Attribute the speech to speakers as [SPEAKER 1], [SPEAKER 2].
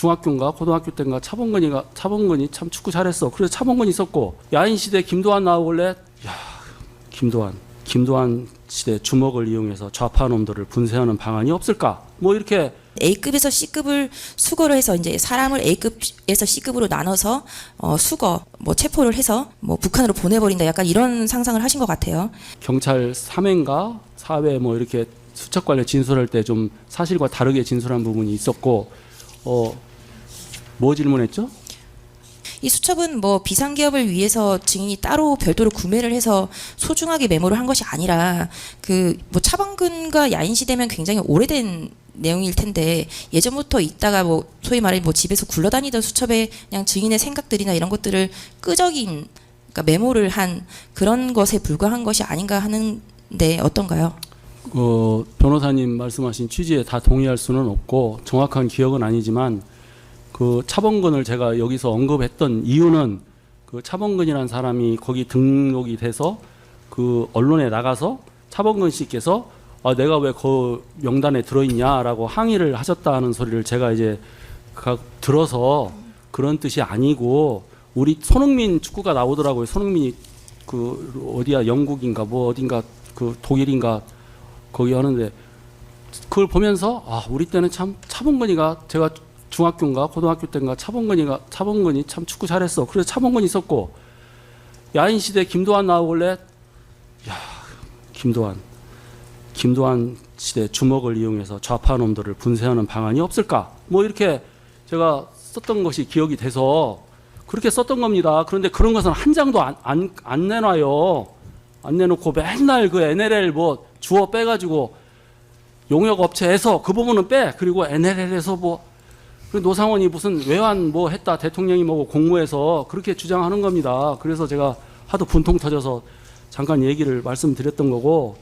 [SPEAKER 1] 중학교인가 고등학교 때인가 차범근이가 차범근이 참 축구 잘했어. 그래서 차범근이 있었고 야인 시대 김도환 나오길래 야 김도환 김도환 시대 주먹을 이용해서 좌파 놈들을 분쇄하는 방안이 없을까? 뭐 이렇게
[SPEAKER 2] A급에서 C급을 수거를 해서 이제 사람을 A급에서 C급으로 나눠서 어, 수거, 뭐 체포를 해서 뭐 북한으로 보내버린다. 약간 이런 상상을 하신 것 같아요.
[SPEAKER 1] 경찰 3회인가 4회 뭐 이렇게 수첩 관련 진술할 때 좀 사실과 다르게 진술한 부분이 있었고 어 뭐 질문했죠?
[SPEAKER 2] 이 수첩은 뭐 비상기업을 위해서 증인이 따로 별도로 구매를 해서 소중하게 메모를 한 것이 아니라 그 뭐 차범근과 야인 시대면 굉장히 오래된 내용일 텐데 예전부터 있다가 뭐 소위 말해 뭐 집에서 굴러다니던 수첩에 그냥 증인의 생각들이나 이런 것들을 끄적인 그러니까 메모를 한 그런 것에 불과한 것이 아닌가 하는데 어떤가요?
[SPEAKER 1] 어, 변호사님 말씀하신 취지에 다 동의할 수는 없고 정확한 기억은 아니지만 그 차범근을 제가 여기서 언급했던 이유는 그 차범근이라는 사람이 거기 등록이 돼서 그 언론에 나가서 차범근 씨께서 아, 내가 왜 그 명단에 들어있냐라고 항의를 하셨다는 소리를 제가 이제 가- 들어서 그런 뜻이 아니고 우리 손흥민 축구가 나오더라고요. 손흥민이 그 어디야 영국인가 뭐 어딘가 그 독일인가 거기 하는데 그걸 보면서 아 우리 때는 참 차범근이가 제가 중학교인가 고등학교 때인가 차범근이가 차범근이 참 축구 잘했어. 그래서 차범근이 있었고 야인 시대 김도환 나오길래 야 김도환 김도환 시대 주먹을 이용해서 좌파 놈들을 분쇄하는 방안이 없을까? 뭐 이렇게 제가 썼던 것이 기억이 돼서 그렇게 썼던 겁니다. 그런데 그런 것은 한 장도 안, 안, 안 내놔요. 안 내놓고 맨날 그 NLL 뭐 주어 빼가지고 용역 업체에서 그 부분은 빼 그리고 NLL에서 뭐그 노상원이 무슨 외환 뭐 했다 대통령이 뭐고 공모해서 그렇게 주장하는 겁니다. 그래서 제가 하도 분통 터져서 잠깐 얘기를 말씀드렸던 거고